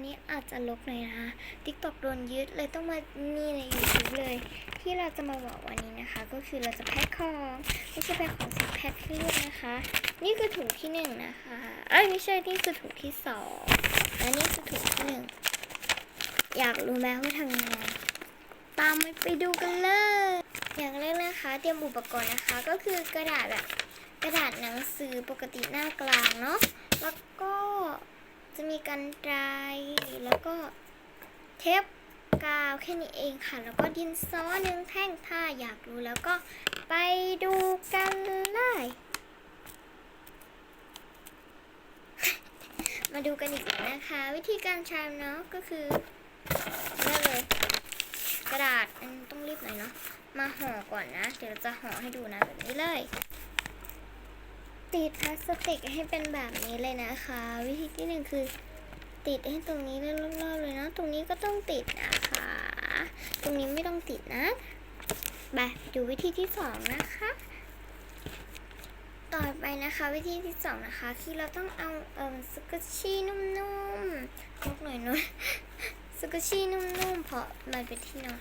นนี้อาจจะลกหน่อยนะคะ TikTok โดนยึดเลยต้องมานี่ใน YouTube เลย ที่เราจะมาบอกวันนี้นะคะ ก็คือเราจะแพ็คของไม่ใช่แพ็คของสิแพ็คให้ลูกนะคะ นี่คือถุงที่หนึ่งนะคะเอ้ยไม่ใช่นี่คือถุงที่สองและนี่คือถุงที่หนึ่งอยากรู้ไหมว่าทำยังไงตามไปดูกันเลย อย่างแรกนะคะ เตรียมอุปกรณ์นะคะ ก็คือกระดาษแบบกระดาษหนังสือปกติหน้ากลางเนาะแล้วก็ จะมีกันไกรแล้วก็เทปกาวแค่นี้เองค่ะ แล้วก็ดินสอหนึ่งแท่งถ้าอยากรู้แล้วก็ไปดูกันเลย มาดูกันอีกนะคะ วิธีการใช้เนาะก็คือนี่เลยกระดาษอันต้องรีบหน่อยเนาะมาห่อก่อนนะ เดี๋ยวจะห่อให้ดูนะแบบนี้เลย ติดพลาสติกให้เป็นแบบนี้เลยนะคะ วิธีที่หนึ่งคือ ติดให้ตรงนี้เลยรอบๆเลยเนาะตรงนี้ก็ต้องติดนะคะ ตรงนี้ไม่ต้องติดนะไปดูวิธีที่สองนะคะ ต่อไปนะคะวิธีที่สองนะคะ คือเราต้องเอาเอ่อสกุชชี่นุ่มๆพกหน่อยหน่อยสกุชชี่นุ่มๆเพราะมันเป็นที่นอน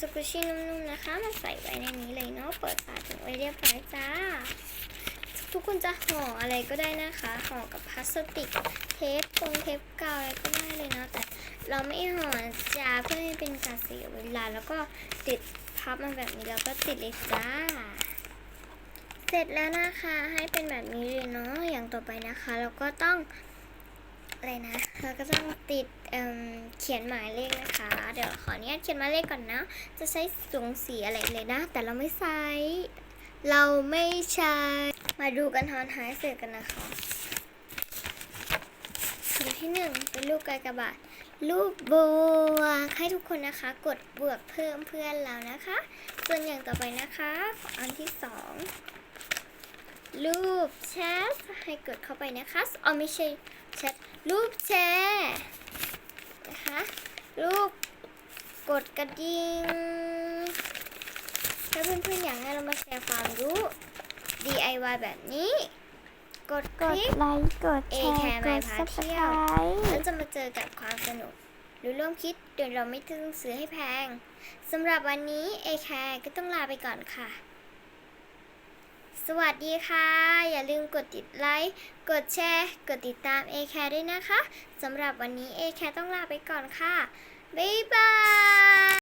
สกุชชี่นุ่มๆนะคะมาใส่ไว้ในนี้เลยเนาะเปิดฝาถึงไว้เรียบร้อยจ้า กคนจะห่ออะไรก็ได้นะคะ ห่อกับพลาสติก เทปตรงเทปกาวอะไรก็ได้เลยนะ แต่เราไม่ห่อจ้าเพื่อให้เป็นการเสียเวลา แล้วก็ติดพับมาแบบนี้แล้วก็ติดเลยจ้า เสร็จแล้วนะคะ ให้เป็นแบบนี้เลยเนาะ อย่างต่อไปนะคะ เราก็ต้องอะไรนะ เราก็ต้องติดเเขียนหมายเลขนะคะ เดี๋ยวขออนุญาตเขียนหมายเลขก่อนนะ จะใช้สูงสีอะไรเลยนะ แต่เราไม่ใช้ เราไม่ใช้ มาดูกันทอนท้ายเสร็จกันนะคะถุงที่หนึ่งเป็นรูปกากบาทรูปบวกให้ทุกคนนะคะ กดบวกเพิ่มเพื่อนเรานะคะ ส่วนอย่างต่อไปนะคะองอันที่สองรูปแชทให้กดเข้าไปนะคะอ๋อไม่ใช่แชทรูปแชร์นะคะรูปกดกระดิ่ง ถ้าเพื่อนๆอยากให้เรามาแชร์ความรู้ DIY แบบนี้ กดคกดลิกไลค์กดแชเอแคร์ร์ไปกดพาซับเที่สยไควรต์แล้วจะมาเจอกับความสนุก หรือร่วมคิดโดยเราไม่ต้องซื้อให้แพงสำหรับวันนี้เอแคร์ก็ต้องลาไปก่อนค่ะ สวัสดีค่ะ อย่าลืมกดติดไลค์กดแชร์ กดติดตาม a c a r e ด้วยนะคะสำหรับวันนี้ a c a r e ต้องลาไปก่อนค่ะบ๊ายบาย